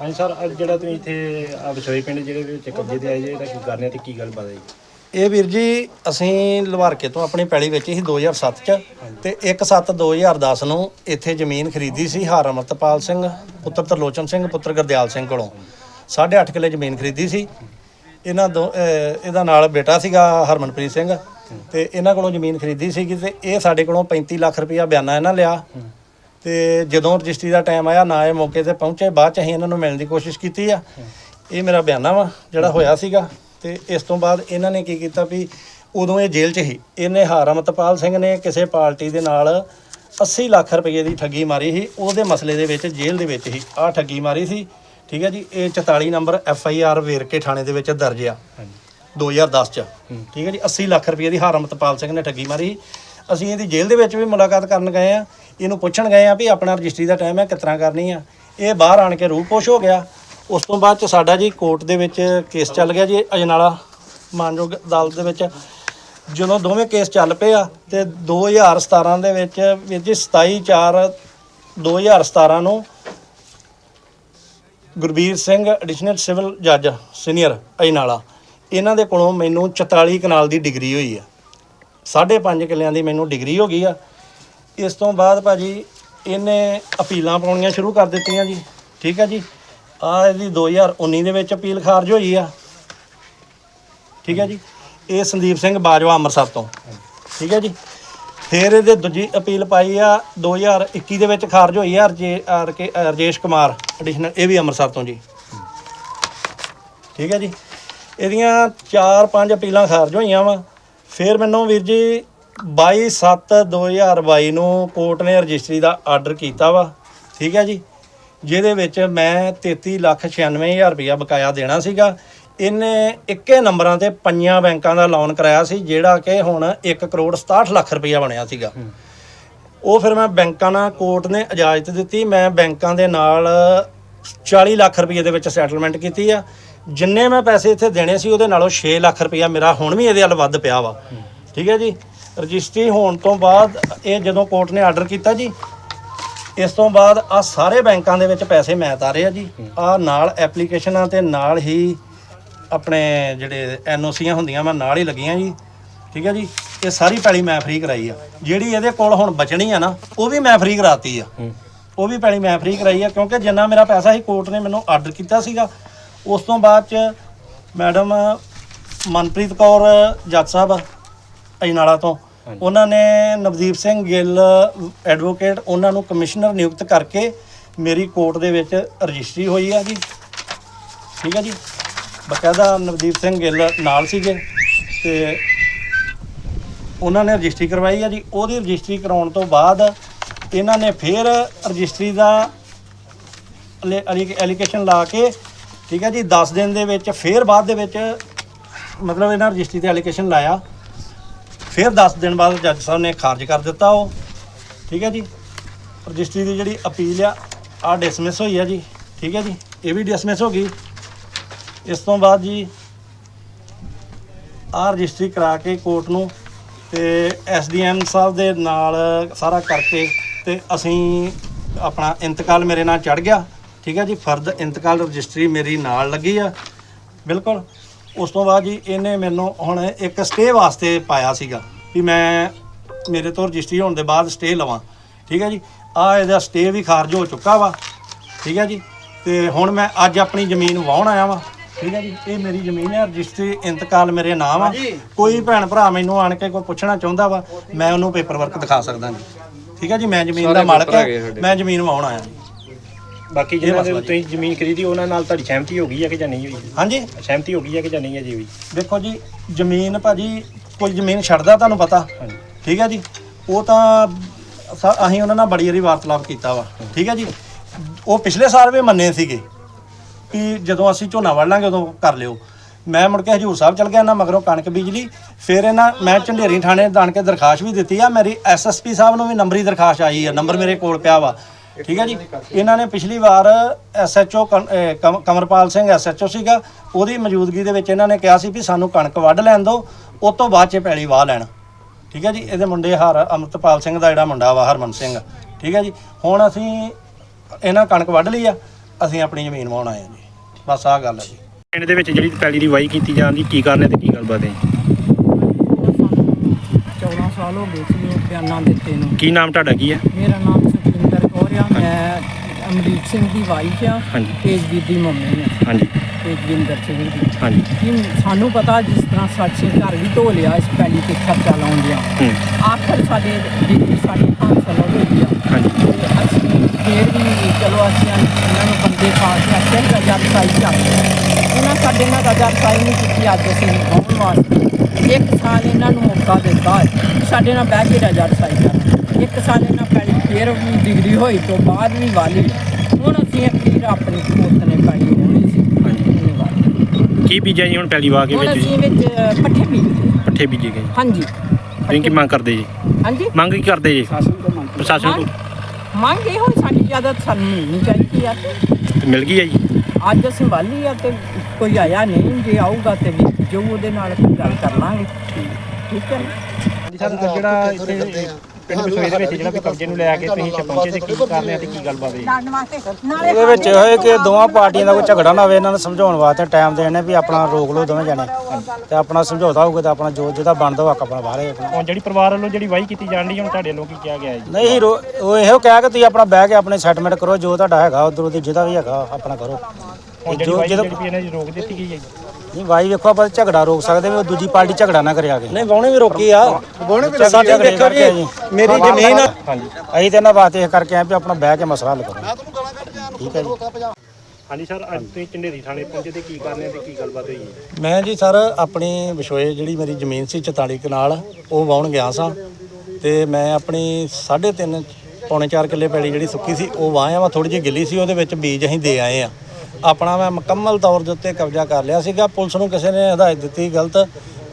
ਹਾਂਜੀ ਸਰ, ਅੱਜ ਜਿਹੜਾ ਤੁਸੀਂ ਇੱਥੇ ਆ ਵਿਛੋਈ ਪਿੰਡ ਜਿਹੜੇ ਵਿੱਚ ਕਬਜ਼ੇ ਤੇ ਆਏ ਜੇ ਇਹਦਾ ਕੀ ਕਰਨੇ ਤੇ ਕੀ ਗੱਲ ਹੈ ਜੀ? ਇਹ ਵੀਰ ਜੀ, ਅਸੀਂ ਲਵਾਰਕੇ ਤੋਂ ਆਪਣੀ ਪੈਲੀ ਵੇਚੀ ਸੀ 2007 ਚ ਤੇ 1/7/2010 ਨੂੰ ਇੱਥੇ ਜ਼ਮੀਨ ਖਰੀਦੀ ਸੀ ਹਾਰ ਅਮਰਤਪਾਲ ਸਿੰਘ, ਪੁੱਤਰ ਤਰਲੋਚਨ ਸਿੰਘ, ਪੁੱਤਰ ਗੁਰਦਿਆਲ ਸਿੰਘ ਕੋਲੋਂ। 8.5 ਕਿੱਲੇ ਜ਼ਮੀਨ ਖਰੀਦੀ ਸੀ। ਇਹਨਾਂ ਦੋ, ਅਹ, ਇਹਦਾ ਨਾਲ ਬੇਟਾ ਸੀਗਾ ਹਰਮਨਪ੍ਰੀਤ ਸਿੰਘ ਤੇ ਇਹਨਾਂ ਕੋਲੋਂ ਜ਼ਮੀਨ ਖਰੀਦੀ ਸੀਗੀ ਤੇ ਇਹ ਸਾਡੇ ਕੋਲੋਂ 35 ਲੱਖ ਰੁਪਇਆ ਬਿਆਨਾ ਇਹਨਾਂ ਲਿਆ। ਤੇ ਜਦੋਂ ਰਜਿਸਟਰੀ ਦਾ ਟਾਈਮ ਆਇਆ ਨਾ ਇਹ ਮੌਕੇ ਤੇ ਪਹੁੰਚੇ ਬਾਅਦ ਚ ਅਸੀਂ ਇਹਨਾਂ ਨੂੰ ਮਿਲਣ ਦੀ ਕੋਸ਼ਿਸ਼ ਕੀਤੀ ਆ। ਇਹ ਮੇਰਾ ਬਿਆਨਾ ਵਾ ਜਿਹੜਾ ਹੋਇਆ ਸੀਗਾ। ਤੇ ਇਸ ਤੋਂ ਬਾਅਦ ਇਹਨਾਂ ਨੇ ਕੀ ਕੀਤਾ ਵੀ ਉਦੋਂ ਇਹ ਜੇਲ੍ਹ 'ਚ ਸੀ। ਇਹਨੇ ਹਾਰਮਤਪਾਲ ਸਿੰਘ ਨੇ ਕਿਸੇ ਪਾਰਟੀ ਦੇ ਨਾਲ 80 ਲੱਖ ਰੁਪਏ ਦੀ ਠੱਗੀ ਮਾਰੀ ਸੀ। ਉਹਦੇ ਮਸਲੇ ਦੇ ਵਿੱਚ ਜੇਲ੍ਹ ਦੇ ਵਿੱਚ ਹੀ ਆ ਠੱਗੀ ਮਾਰੀ ਸੀ। ਠੀਕ ਹੈ ਜੀ ਇਹ 44 ਨੰਬਰ ਐਫ ਆਈ ਆਰ ਵੇਰਕੇ ਥਾਣੇ ਦੇ ਵਿੱਚ ਦਰਜ ਆ। 2010 ਚ। ਠੀਕ ਹੈ ਜੀ 80 ਲੱਖ ਰੁਪਏ ਦੀ ਹਾਰਮਤਪਾਲ ਸਿੰਘ ਨੇ ਠੱਗੀ ਮਾਰੀ ਸੀ। ਅਸੀਂ ਇਹਦੀ ਜੇਲ੍ਹ ਦੇ ਵਿੱਚ ਵੀ ਮੁਲਾਕਾਤ ਕਰਨ ਗਏ ਆ, ਇਹਨੂੰ ਪੁੱਛਣ ਗਏ ਆ ਵੀ ਆਪਣਾ ਰਜਿਸਟਰੀ ਦਾ ਟਾਈਮ ਹੈ, ਕਿਸ ਤਰ੍ਹਾਂ ਕਰਨੀ ਆ। ਇਹ ਬਾਹਰ ਆਣ ਕੇ ਰੂਪੋਸ਼ ਹੋ ਗਿਆ। ਉਸ ਤੋਂ ਬਾਅਦ ਚ ਸਾਡਾ ਜੀ ਕੋਰਟ ਦੇ ਵਿੱਚ ਕੇਸ ਚੱਲ ਗਿਆ ਜੀ ਅਜਨਾਲਾ ਮਾਨਯੋਗ ਅਦਾਲਤ ਦੇ ਵਿੱਚ। ਜਦੋਂ ਦੋਵੇਂ ਕੇਸ ਚੱਲ ਪਏ ਆ ਤੇ 2017 ਦੇ ਵਿੱਚ ਵੀਰ ਜੀ 27 4 2017 ਨੂੰ ਗੁਰਬੀਰ ਸਿੰਘ ਐਡੀਸ਼ਨਲ ਸਿਵਲ ਜੱਜ ਸੀਨੀਅਰ ਅਜਨਾਲਾ। ਇਹਨਾਂ ਦੇ ਕੋਲੋਂ ਮੈਨੂੰ 44 ਕਨਾਲ ਦੀ ਡਿਗਰੀ ਹੋਈ ਆ। 5.5 ਕਿੱਲਿਆਂ ਦੀ ਮੈਨੂੰ ਡਿਗਰੀ ਹੋ ਗਈ ਆ। ਇਸ ਤੋਂ ਬਾਅਦ ਭਾਜੀ ਇਹਨੇ ਅਪੀਲਾਂ ਪਾਉਣੀਆਂ ਸ਼ੁਰੂ ਕਰ ਦਿੱਤੀਆਂ ਜੀ। ਠੀਕ ਹੈ ਜੀ। ਆ ਇਹਦੀ 2019 ਦੇ ਵਿੱਚ ਅਪੀਲ ਖਾਰਜ ਹੋਈ ਆ। ਠੀਕ ਹੈ ਜੀ। ਇਹ ਸੰਦੀਪ ਸਿੰਘ ਬਾਜਵਾ ਅੰਮ੍ਰਿਤਸਰ ਤੋਂ। ਠੀਕ ਹੈ ਜੀ। ਫਿਰ ਇਹਦੇ ਦੂਜੀ ਅਪੀਲ ਪਾਈ ਆ 2021 ਦੇ ਵਿੱਚ ਖਾਰਜ ਹੋਈ ਆ ਰਜੇ R K Rajesh Kumar additional ਇਹ ਵੀ ਅੰਮ੍ਰਿਤਸਰ ਤੋਂ ਜੀ। ਠੀਕ ਹੈ ਜੀ। ਇਹਦੀਆਂ 4-5 ਅਪੀਲਾਂ ਖਾਰਜ ਹੋਈਆਂ ਵਾ। ਫਿਰ ਮੈਨੂੰ ਵੀਰ ਜੀ 22/7/2022 ਨੂੰ ਕੋਰਟ ਨੇ ਰਜਿਸਟਰੀ ਦਾ ਆਰਡਰ ਕੀਤਾ ਵਾ ਠੀਕ ਹੈ ਜੀ? ਜਿਹਦੇ ਵਿੱਚ ਮੈਂ 33,96,000 ਰੁਪਇਆ ਬਕਾਇਆ ਦੇਣਾ ਸੀਗਾ। ਇਹਨੇ ਇੱਕੇ ਨੰਬਰਾਂ ਤੇ ਪੰਜਾਂ ਬੈਂਕਾਂ ਦਾ ਲੋਨ ਕਰਾਇਆ ਸੀ ਜਿਹੜਾ ਕਿ ਹੁਣ 1 ਕਰੋੜ 67 ਲੱਖ ਰੁਪਇਆ ਬਣਿਆ ਸੀਗਾ। ਉਹ ਫਿਰ ਮੈਂ ਬੈਂਕਾਂ ਨਾਲ ਕੋਰਟ ਨੇ ਇਜਾਜ਼ਤ ਦਿੱਤੀ। ਮੈਂ ਬੈਂਕਾਂ ਦੇ ਨਾਲ 40 ਲੱਖ ਰੁਪਏ ਦੇ ਵਿੱਚ ਸੈਟਲਮੈਂਟ ਕੀਤੀ ਆ। ਜਿੰਨੇ ਮੈਂ ਪੈਸੇ ਇੱਥੇ ਦੇਣੇ ਸੀ ਉਹਦੇ ਨਾਲੋਂ 6 ਲੱਖ ਰੁਪਇਆ ਮੇਰਾ ਹੁਣ ਵੀ ਇਹਦੇ ਵੱਲ ਵੱਧ ਪਿਆ ਵਾ। ਠੀਕ ਹੈ ਜੀ? ਰਜਿਸਟਰੀ ਹੋਣ ਤੋਂ ਬਾਅਦ ਇਹ ਜਦੋਂ ਕੋਰਟ ਨੇ ਆਰਡਰ ਕੀਤਾ ਜੀ ਇਸ ਤੋਂ ਬਾਅਦ ਆ ਸਾਰੇ ਬੈਂਕਾਂ ਦੇ ਵਿੱਚ ਪੈਸੇ ਮੈਂ ਤਾਰੇ ਆ ਜੀ। ਆ ਨਾਲ ਐਪਲੀਕੇਸ਼ਨਾਂ ਤੇ ਨਾਲ ਹੀ ਆਪਣੇ ਜਿਹੜੇ ਐਨਓਸੀਆਂ ਹੁੰਦੀਆਂ ਮੈਂ ਨਾਲ ਹੀ ਲੱਗੀਆਂ ਜੀ। ਠੀਕ ਹੈ ਜੀ? ਇਹ ਸਾਰੀ ਪੈਲੀ ਮੈਂ ਫ੍ਰੀ ਕਰਾਈ ਆ। ਜਿਹੜੀ ਇਹਦੇ ਕੋਲ ਹੁਣ ਬਚਣੀ ਆ ਨਾ ਉਹ ਵੀ ਮੈਂ ਫ੍ਰੀ ਕਰਾਤੀ ਆ। ਉਹ ਵੀ ਪੈਲੀ ਮੈਂ ਫ੍ਰੀ ਕਰਾਈ ਆ ਕਿਉਂਕਿ ਜਿੰਨਾ ਮੇਰਾ ਪੈਸਾ ਸੀ ਕੋਰਟ ਨੇ ਮੈਨੂੰ ਆਰਡਰ ਕੀਤਾ ਸੀਗਾ। ਉਸ ਤੋਂ ਬਾਅਦ ਚ ਮੈਡਮ ਮਨਪ੍ਰੀਤ ਕੌਰ ਜੱਜ ਸਾਹਿਬ ਅਜਨਾਲਾ ਤੋਂ ਉਹਨਾਂ ਨੇ ਨਵਦੀਪ ਸਿੰਘ ਗਿੱਲ ਐਡਵੋਕੇਟ ਉਹਨਾਂ ਨੂੰ ਕਮਿਸ਼ਨਰ ਨਿਯੁਕਤ ਕਰਕੇ ਮੇਰੀ ਕੋਰਟ ਦੇ ਵਿੱਚ ਰਜਿਸਟਰੀ ਹੋਈ ਆ ਜੀ। ਠੀਕ ਹੈ ਜੀ? ਬਕਾਇਦਾ ਨਵਦੀਪ ਸਿੰਘ ਗਿੱਲ ਨਾਲ ਸੀਗੇ ਤੇ ਉਹਨਾਂ ਨੇ ਰਜਿਸਟਰੀ ਕਰਵਾਈ ਆ ਜੀ। ਉਹਦੀ ਰਜਿਸਟਰੀ ਕਰਾਉਣ ਤੋਂ ਬਾਅਦ ਇਹਨਾਂ ਨੇ ਫਿਰ ਰਜਿਸਟਰੀ ਦਾ ਐਲੀਗੇਸ਼ਨ ਲਾ ਕੇ ਠੀਕ ਹੈ ਜੀ 10 ਦਿਨ ਦੇ ਵਿੱਚ, ਫਿਰ ਬਾਅਦ ਦੇ ਵਿੱਚ ਮਤਲਬ ਇਹਨਾਂ ਰਜਿਸਟਰੀ ਤੇ ਐਲੀਗੇਸ਼ਨ ਲਾਇਆ। ਫਿਰ 10 ਦਿਨ ਬਾਅਦ ਜੱਜ ਸਾਹਿਬ ਨੇ ਖਾਰਜ ਕਰ ਦਿੱਤਾ ਉਹ। ਠੀਕ ਹੈ ਜੀ, ਰਜਿਸਟਰੀ ਦੀ ਜਿਹੜੀ ਅਪੀਲ ਆ ਆ ਡਿਸਮਿਸ ਹੋਈ ਆ ਜੀ। ਠੀਕ ਹੈ ਜੀ, ਇਹ ਵੀ ਡਿਸਮਿਸ ਹੋ ਗਈ। ਇਸ ਤੋਂ ਬਾਅਦ ਜੀ ਆ ਰਜਿਸਟਰੀ ਕਰਾ ਕੇ ਕੋਰਟ ਨੂੰ ਤੇ ਐਸਡੀਐਮ ਸਾਹਿਬ ਦੇ ਨਾਲ ਸਾਰਾ ਕਰਕੇ ਤੇ ਅਸੀਂ ਆਪਣਾ ਇੰਤਕਾਲ ਮੇਰੇ ਨਾਲ ਚੜ ਗਿਆ। ਠੀਕ ਹੈ ਜੀ ਫਰਦ ਇੰਤਕਾਲ ਰਜਿਸਟਰੀ ਮੇਰੀ ਨਾਲ ਲੱਗੀ ਆ। ਬਿਲਕੁਲ। ਉਸ ਤੋਂ ਬਾਅਦ ਜੀ ਇਹਨੇ ਮੈਨੂੰ ਹੁਣ ਇੱਕ ਸਟੇ ਵਾਸਤੇ ਪਾਇਆ ਸੀਗਾ ਵੀ ਮੈਂ ਮੇਰੇ ਤੋਂ ਰਜਿਸਟਰੀ ਹੋਣ ਦੇ ਬਾਅਦ ਸਟੇ ਲਵਾਂ। ਠੀਕ ਹੈ ਜੀ ਆ ਇਹਦਾ ਸਟੇ ਵੀ ਖਾਰਜ ਹੋ ਚੁੱਕਾ ਵਾ। ਠੀਕ ਹੈ ਜੀ ਤੇ ਹੁਣ ਮੈਂ ਅੱਜ ਆਪਣੀ ਜ਼ਮੀਨ ਵਾਹਣ ਆਇਆ ਵਾਂ। ਠੀਕ ਹੈ ਜੀ ਇਹ ਮੇਰੀ ਜ਼ਮੀਨ ਹੈ ਰਜਿਸਟਰੀ ਇੰਤਕਾਲ ਮੇਰੇ ਨਾਮ ਆ। ਕੋਈ ਭੈਣ ਭਰਾ ਮੈਨੂੰ ਆਣ ਕੇ ਕੋਈ ਪੁੱਛਣਾ ਚਾਹੁੰਦਾ ਵਾ ਮੈਂ ਉਹਨੂੰ ਪੇਪਰ ਵਰਕ ਦਿਖਾ ਸਕਦਾ ਜੀ। ਠੀਕ ਹੈ ਜੀ ਮੈਂ ਜ਼ਮੀਨ ਦਾ ਮਾਲਕ ਹਾਂ ਮੈਂ ਜ਼ਮੀਨ ਵਾਹਣ ਆਇਆ। ਜੀ ਬਾਕੀ ਜਿਹਨਾਂ ਦੇ। ਤੁਸੀਂ ਜ਼ਮੀਨ ਖਰੀਦੀ ਉਹਨਾਂ ਨਾਲ ਤੁਹਾਡੀ ਸਹਿਮਤੀ ਹੋ ਗਈ ਹੈ ਕਿ ਜਾਂ ਨਹੀਂ ਹੋਈ? ਹਾਂਜੀ। ਸਹਿਮਤੀ ਹੋ ਗਈ ਹੈ ਕਿ ਜਾਂ ਨਹੀਂ ਹੈ ਜੀ ਹੋਈ? ਦੇਖੋ ਜੀ ਜ਼ਮੀਨ ਭਾਜੀ ਕੋਈ ਜ਼ਮੀਨ ਛੱਡਦਾ ਤੁਹਾਨੂੰ ਪਤਾ। ਹਾਂਜੀ। ਠੀਕ ਹੈ ਜੀ? ਉਹ ਤਾਂ ਅਸੀਂ ਉਹਨਾਂ ਨਾਲ ਬੜੀ ਵਾਰੀ ਵਾਰਤਾਲਾਪ ਕੀਤਾ ਵਾ। ਠੀਕ ਹੈ ਜੀ? ਉਹ ਪਿਛਲੇ ਸਾਲ ਵੀ ਮੰਨੇ ਸੀਗੇ ਕਿ ਜਦੋਂ ਅਸੀਂ ਝੋਨਾ ਵੜ ਲਾਂਗੇ ਉਦੋਂ ਕਰ ਲਿਓ। ਮੈਂ ਮੁੜ ਕੇ ਹਜੂਰ ਸਾਹਿਬ ਚਲ ਗਿਆ ਨਾ ਮਗਰੋਂ ਕਣਕ ਬੀਜ ਲਈ। ਫਿਰ ਇਹਨਾਂ ਮੈਂ ਝੰਡੇਰੀ ਥਾਣੇ ਦਾਣ ਕੇ ਦਰਖਾਸਤ ਵੀ ਦਿੱਤੀ ਆ। ਮੇਰੀ ਐਸਐਸਪੀ ਸਾਹਿਬ ਨੂੰ ਵੀ ਨੰਬਰੀ ਦਰਖਾਸਤ ਆਈ ਆ। ਨੰਬਰ ਮੇਰੇ ਕੋਲ ਪਿਆ ਵਾ। ਠੀਕ ਹੈ ਜੀ? ਇਹਨਾਂ ਨੇ ਪਿਛਲੀ ਵਾਰ ਐਸਐਚਓ ਕਮਰਪਾਲ ਸਿੰਘ ਐਸਐਚਓ ਸੀਗਾ। ਉਹਦੀ ਮੌਜੂਦਗੀ ਦੇ ਵਿੱਚ ਇਹਨਾਂ ਨੇ ਕਿਹਾ ਸੀ ਵੀ ਸਾਨੂੰ ਕਣਕ ਵੱਢ ਲੈਣ ਦਿਓ ਉਸ ਤੋਂ ਬਾਅਦ ਚ ਪੈਲੀ ਵਾਹ ਲੈਣ। ਠੀਕ ਹੈ ਜੀ? ਇਹਦੇ ਮੁੰਡੇ ਹਰ ਅਮਰਤਪਾਲ ਸਿੰਘ ਦਾ ਜਿਹੜਾ ਮੁੰਡਾ ਵਾ ਹਰਮਨ ਸਿੰਘ। ਠੀਕ ਹੈ ਜੀ? ਹੁਣ ਅਸੀਂ ਇਹਨਾਂ ਕਣਕ ਵੱਢ ਲਈ ਆ ਅਸੀਂ ਆਪਣੀ ਜ਼ਮੀਨ ਵਾਹੁਣ ਆਏ ਹਾਂ ਜੀ। ਬਸ ਆਹ ਗੱਲ ਹੈ ਜੀ। ਪਿੰਡ ਦੇ ਵਿੱਚ ਜਿਹੜੀ ਪੈਲੀ ਦੀ ਵਾਈ ਕੀਤੀ ਜਾਂਦੀ ਕੀ ਕਾਰਨ ਹੈ ਤੇ ਕੀ ਗੱਲਬਾਤ ਹੈ 14 ਸਾਲ ਹੋ ਗਏ ਸੀ ਉਹ ਬਿਆਨਾਂ ਦਿੱਤੇ ਨੂੰ। ਕੀ ਨਾਮ ਤੁਹਾਡਾ ਕੀ ਹੈ? ਮੇਰਾ ਨਾਮ ਆ ਮੈਂ ਅਮਰੀਕ ਸਿੰਘ ਦੀ ਵਾਈਫ ਆ ਹਾਂਜੀ। ਤੇਜਵੀਰ ਦੀ ਮੰਮੀ ਆ। ਹਾਂਜੀ। ਤੇਜਵਿੰਦਰ ਸਿੰਘ ਦੀ। ਹਾਂਜੀ। ਕਿ ਸਾਨੂੰ ਪਤਾ ਜਿਸ ਤਰ੍ਹਾਂ ਸਾਡੀ ਘਰ ਵੀ ਢੋ ਲਿਆ ਇਸ ਪੈਲੀ ਤੇ ਖਰਚਾ ਲਾਉਣ ਦਿਆ ਹੂੰ। ਆਖਰ ਸਾਡੇ ਡਿਗਰੀ ਸਾਡੀ ਹਾਸਲ ਹੋ ਗਈ ਆ। ਹਾਂਜੀ। ਤੇ ਅਸੀਂ ਫੇਰ ਵੀ ਚਲੋ ਅਸੀਂ ਇਹਨਾਂ ਨੂੰ ਬੰਦੇ ਪਾ ਕੇ ਅੱਛੇ ਰਜਾ ਸਾਈ ਕਰਦੇ ਉਹਨਾਂ ਸਾਡੇ ਨਾਲ ਰਜਾ ਸਾਈ ਨਹੀਂ ਕੀਤੀ ਅੱਜ ਅਸੀਂ ਗਾਉਣ ਵਾਸਤੇ ਇੱਕ ਸਾਲ ਇਹਨਾਂ ਨੂੰ ਮੌਕਾ ਦਿੱਤਾ। ਹੈ ਸਾਡੇ ਨਾਲ ਬਹਿ ਕੇ ਰਜਾ ਸਾਈ ਕਰ ਇੱਕ ਸਾਲ ਇਹਨਾਂ ਫੇਰ ਡਿਗਰੀ ਹੋਈ ਤੋਂ ਬਾਅਦ ਵੀ ਵਾਲੀ। ਹੁਣ ਅਸੀਂ ਅਖੀਰ ਆਪਣੀ ਪੁੱਤ ਨੇ ਪਾਈ ਹੋਣੀ ਸੀ। ਕੀ ਬੀਜਿਆ ਜੀ ਹੁਣ ਪੈਲੀ ਵਾ ਕੇ ਹੁਣ ਵਿੱਚ ਅਸੀਂ ਵਿੱਚ ਪੱਠੇ ਬੀਜਦੇ ਪੱਠੇ ਬੀਜੇ ਗਏ ਹਾਂਜੀ। ਤੁਸੀਂ ਕੀ ਮੰਗ ਕਰਦੇ ਜੀ? ਹਾਂਜੀ? ਮੰਗ ਕੀ ਕਰਦੇ ਜੀ? ਪ੍ਰਸ਼ਾਸਨ ਕੋਲ ਮੰਗ ਇਹੋ ਹੀ ਸਾਡੀ ਇਜਾਜ਼ਤ ਸਾਨੂੰ ਮਿਲਣੀ ਚਾਹੀਦੀ ਆ। ਤੇ ਮਿਲ ਗਈ ਹੈ ਜੀ? ਅੱਜ ਅਸੀਂ ਵਾਲੀ ਆ ਤੇ ਕੋਈ ਆਇਆ ਨਹੀਂ ਜੇ ਆਊਗਾ ਤੇ ਵੀ ਜੋ ਉਹਦੇ ਨਾਲ ਗੱਲ ਕਰ ਲਾਂਗੇ। ਠੀਕ। ਹੈ ਨਾ? ਸਰ ਜਿਹੜਾ ਇੱਥੇ ਪਿੰਡ ਬਸੋਈ ਦੇ ਵਿੱਚ ਜਿਹੜਾ ਵੀ ਕਬਜ਼ੇ ਨੂੰ ਲੈ ਕੇ ਤੁਸੀਂ ਇੱਥੇ ਪਹੁੰਚੇ ਤੇ ਕੀ ਕਾਰਨ ਹੈ ਤੇ ਕੀ ਗੱਲਬਾਤ ਹੈ ਜੀ? ਇਹਦੇ ਵਿੱਚ ਇਹ ਹੈ ਕਿ ਦੋਵਾਂ ਪਾਰਟੀਆਂ ਦਾ ਕੋਈ ਝਗੜਾ ਨਾ ਹੋਵੇ ਇਹਨਾਂ ਨੂੰ ਸਮਝਾਉਣ ਵਾਸਤੇ ਟਾਈਮ ਦੇਣੇ ਵੀ ਆਪਣਾ ਰੋਕ ਲਓ ਦੋਵੇਂ ਜਣੇ। ਤੇ ਆਪਣਾ ਸਮਝੌਤਾ ਹੋਊਗਾ ਤਾਂ ਆਪਣਾ ਜੋ ਜਿਹਦਾ ਬਣਦਾ ਹੱਕ ਆਪਣਾ ਬਾਹਰ ਆਪਣਾ। ਹੁਣ ਜਿਹੜੀ ਪਰਿਵਾਰ ਵੱਲੋਂ ਜਿਹੜੀ ਵਾਈ ਕੀਤੀ ਜਾਣ ਦੀ ਹੁਣ ਤੁਹਾਡੇ ਵੱਲੋਂ ਕੀ ਕਿਹਾ ਗਿਆ ਹੈ ਜੀ? ਨਹੀਂ ਰੋ- ਉਹ ਇਹੋ ਕਹਿ ਕੇ ਤੁਸੀਂ ਆਪਣਾ ਬਹਿ ਕੇ ਆਪਣੇ ਸੈਟਲਮੈਂਟ ਕਰੋ ਜੋ ਤੁਹਾਡਾ ਹੈਗਾ ਉਧਰੋਂ ਦੀ ਜਿਹਦਾ ਵੀ ਹੈਗਾ ਆਪਣਾ ਕਰੋ। ਹੁਣ ਜਿਹੜੀ ਜੋ ਵਾਈ ਜਦੋਂ ਜਿਹੜੀ ਵੀ ਇਹਨਾਂ ਦੀ ਰੋਕ ਦਿੱਤੀ ਗਈ ਹੈ ਜੀ। ਨਹੀਂ ਵਾਈ ਵੇਖੋ ਆਪਾਂ ਝਗੜਾ ਰੋਕ ਸਕਦੇ ਵੀ ਉਹ ਦੂਜੀ ਪਾਰਟੀ ਝਗੜਾ ਨਾ ਕਰਿਆ ਕੇ। ਨਹੀਂ ਵਾਹੁਣੇ ਵੀ ਰੋਕੀ ਆ। ਵਾਹੁਣੇ ਵੀ ਸਾਡੇ ਦੇਖੋ ਕਰਕੇ ਜੀ। ਮੇਰੀ ਜ਼ਮੀਨ ਆ। ਹਾਂਜੀ। ਅਸੀਂ ਤੇ ਇਹਨਾਂ ਵਾਸਤੇ ਇਹ ਕਰਕੇ ਆਏ ਵੀ ਆਪਣਾ ਬਹਿ ਕੇ ਮਸਲਾ ਹੱਲ ਕਰੋ। ਠੀਕ ਹੈ ਜੀ। ਹਾਂਜੀ ਸਰ ਅੱਜ ਤੁਸੀਂ ਝੰਡੇਰੀ ਥਾਣੇ ਪਹੁੰਚੇ ਤੇ ਕੀ ਕਾਰਨ ਤੇ ਕੀ ਗੱਲਬਾਤ ਹੋਈ ਹੈ? ਮੈਂ ਜੀ ਸਰ ਆਪਣੀ ਵਿਸ਼ੋਏ ਜਿਹੜੀ ਮੇਰੀ ਜ਼ਮੀਨ ਸੀ 44 ਕਨਾਲ ਉਹ ਵਾਹੁਣ ਗਿਆ ਸਾਂ। ਤੇ ਮੈਂ ਆਪਣੀ 3.5 ਪੌਣੇ 4 ਕਿੱਲੇ ਪੈਲੀ ਜਿਹੜੀ ਸੁੱਕੀ ਸੀ ਉਹ ਵਾਹਿਆ ਵਾ ਥੋੜੀ ਜਿਹੀ ਗਿੱਲੀ ਸੀ ਉਹਦੇ ਵਿੱਚ ਬੀਜ ਅਸੀਂ ਦੇ ਆਏ ਆ। ਆਪਣਾ ਮੈਂ ਮੁਕੰਮਲ ਤੌਰ ਦੇ ਉੱਤੇ ਕਬਜ਼ਾ ਕਰ ਲਿਆ ਸੀਗਾ। ਪੁਲਿਸ ਨੂੰ ਕਿਸੇ ਨੇ ਹਦਾਇਤ ਦਿੱਤੀ ਗਲਤ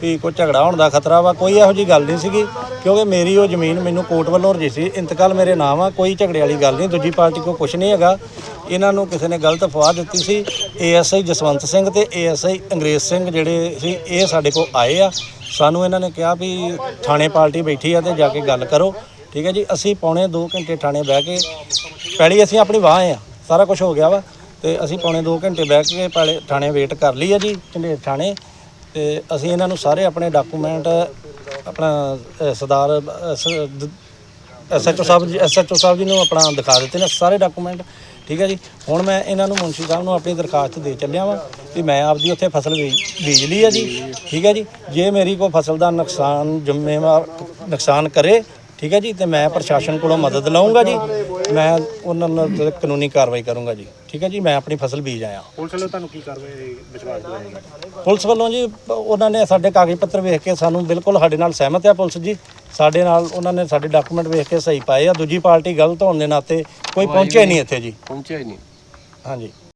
ਵੀ ਕੋਈ ਝਗੜਾ ਹੋਣ ਦਾ ਖਤਰਾ ਵਾ, ਕੋਈ ਇਹੋ ਜੀ ਗੱਲ ਨਹੀਂ ਸੀਗੀ, ਕਿਉਂਕਿ ਮੇਰੀ ਉਹ ਜ਼ਮੀਨ ਮੈਨੂੰ ਕੋਰਟ ਵੱਲੋਂ ਰਜਿਸਟਰੀ ਇੰਤਕਾਲ ਮੇਰੇ ਨਾਮ ਆ, ਕੋਈ ਝਗੜੇ ਵਾਲੀ ਗੱਲ ਨਹੀਂ। ਦੂਜੀ ਪਾਰਟੀ ਕੋਲ ਕੁਝ ਨਹੀਂ ਹੈਗਾ। ਇਹਨਾਂ ਨੂੰ ਕਿਸੇ ਨੇ ਗਲਤ ਅਫਵਾਹ ਦਿੱਤੀ ਸੀ। ਏਐਸਆਈ ਜਸਵੰਤ ਸਿੰਘ ਤੇ ਏਐਸਆਈ ਅੰਗਰੇਜ਼ ਸਿੰਘ ਜਿਹੜੇ ਸੀ, ਇਹ ਸਾਡੇ ਕੋਲ ਆਏ ਆ। ਸਾਨੂੰ ਇਹਨਾਂ ਨੇ ਕਿਹਾ ਵੀ ਥਾਣੇ ਪਾਰਟੀ ਬੈਠੀ ਆ ਤੇ ਜਾ ਕੇ ਗੱਲ ਕਰੋ। ਠੀਕ ਹੈ ਜੀ, ਅਸੀਂ ਪੌਣੇ 2 ਘੰਟੇ ਥਾਣੇ ਬਹਿ ਕੇ, ਪਹਿਲੀ ਅਸੀਂ ਆਪਣੀ ਵਾਹ ਆ। ਸਾਰਾ ਕੁਝ ਹੋ ਗਿਆ ਵਾ। ਤੇ ਅਸੀਂ ਪੌਣੇ 2 ਘੰਟੇ ਬਹਿ ਕੇ ਪਹਿਲੇ ਥਾਣੇ ਵੇਟ ਕਰ ਲਈ ਆ ਜੀ ਝੰਡੇਰ ਥਾਣੇ। ਤੇ ਅਸੀਂ ਇਹਨਾਂ ਨੂੰ ਸਾਰੇ ਆਪਣੇ ਡਾਕੂਮੈਂਟ ਆਪਣਾ ਅ, ਸਰਦਾਰ ਐਸਐਚਓ ਸਾਹਿਬ ਜੀ ਐਸਐਚਓ ਸਾਹਿਬ ਜੀ ਨੂੰ ਆਪਣਾ ਦਿਖਾ ਦਿੱਤੇ ਨੇ ਸਾਰੇ ਡਾਕੂਮੈਂਟ ਠੀਕ ਹੈ ਜੀ। ਹੁਣ ਮੈਂ ਇਹਨਾਂ ਨੂੰ ਮੁਨਸ਼ੀ ਸਾਹਿਬ ਨੂੰ ਆਪਣੀ ਦਰਖਾਸਤ ਦੇ ਚੱਲਿਆ ਵਾਂ ਵੀ ਮੈਂ ਆਪਦੀ ਉੱਥੇ ਫਸਲ ਬੀਜ ਬੀਜ ਲਈ ਹੈ ਜੀ ਠੀਕ ਹੈ ਜੀ। ਜੇ ਮੇਰੀ ਕੋਈ ਫਸਲ ਦਾ ਨੁਕਸਾਨ ਜ਼ਿੰਮੇਵਾਰ ਨੁਕਸਾਨ ਕਰੇ ਠੀਕ ਹੈ ਜੀ ਤੇ ਮੈਂ ਪ੍ਰਸ਼ਾਸਨ ਕੋਲੋਂ ਮਦਦ ਲਵਾਂਗਾ ਜੀ। ਮੈਂ ਉਹਨਾਂ ਨਾਲ ਕਾਨੂੰਨੀ ਕਾਰਵਾਈ ਕਰੂੰਗਾ ਜੀ। ਠੀਕ ਹੈ ਜੀ ਮੈਂ ਆਪਣੀ ਫਸਲ ਬੀਜ ਆਇਆ। ਪੁਲਿਸ ਵੱਲੋਂ ਤੁਹਾਨੂੰ ਕੀ ਕਾਰਵਾਈ ਵਿਸ਼ਵਾਸ ਦਿਵਾਏਗਾ ਪੁਲਿਸ ਵੱਲੋਂ ਜੀ ਉਹਨਾਂ ਨੇ ਸਾਡੇ ਕਾਗਜ਼ ਪੱਤਰ ਵੇਖ ਕੇ ਸਾਨੂੰ ਬਿਲਕੁਲ ਸਾਡੇ ਨਾਲ ਸਹਿਮਤ ਆ ਪੁਲਿਸ ਜੀ। ਸਾਡੇ ਨਾਲ ਉਹਨਾਂ ਨੇ ਸਾਡੇ ਡਾਕੂਮੈਂਟ ਵੇਖ ਕੇ ਸਹੀ ਪਾਏ ਆ। ਦੂਜੀ ਪਾਰਟੀ ਗਲਤ ਹੋਣ ਦੇ ਨਾਤੇ ਕੋਈ ਪਹੁੰਚਿਆ ਹੀ ਨਹੀਂ ਇੱਥੇ ਜੀ। ਪਹੁੰਚਿਆ ਹੀ ਨਹੀਂ। ਹਾਂਜੀ।